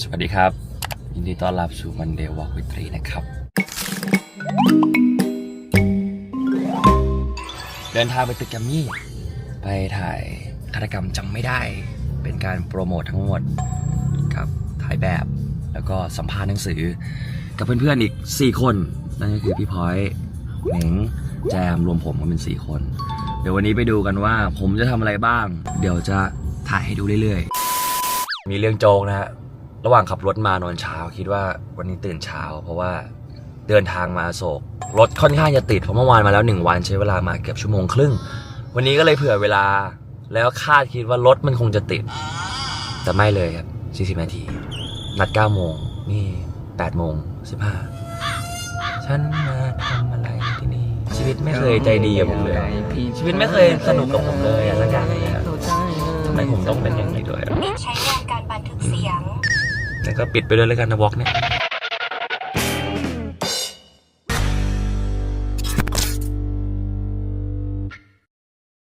สวัสดีครับ ยินดีต้อนรับสู่มันเดวอล์กวิตรีนะครับ เดินทางไปตึกแกมมี่ ไปถ่ายฆาตกรรมจำไม่ได้ เป็นการโปรโมททั้งหมดกับถ่ายแบบแล้วก็สัมภาษณ์หนังสือ กับเพื่อนๆอีก 4 คน นั่นก็คือพี่พลอยเหน่งแจมรวมผมก็เป็น 4 คน เดี๋ยววันนี้ไปดูกันว่าผมจะทำอะไรบ้าง เดี๋ยวจะถ่ายให้ดูเรื่อยๆ มีเรื่องโจกนะฮะระหว่างขับรถมานอนเช้าคิดว่าวันนี้ตื่นเช้า เพราะว่าเดินทางมาโศกรถค่อนข้างจะติดเพราะเมื่อวานมาแล้ว1วันใช้เวลามาเกือบชั่วโมงครึ่ง วันนี้ก็เลยเผื่อเวลา แล้วคาดคิดว่ารถมันคงจะติด แต่ไม่เลยครับ 40 นาที นัด 9 โมง นี่ 8 โมง 15 ฉันมาทำอะไรที่นี่ ชีวิตไม่เคยใจดีกับผมเลย ชีวิตไม่เคยสนุกกับผมเลยอะสักอย่างเลยอะทำไมผมต้องเป็นอย่างนี้ด้วย แล้วก็ปิดไปด้วยแล้วกันนะวอล์กเนี่ย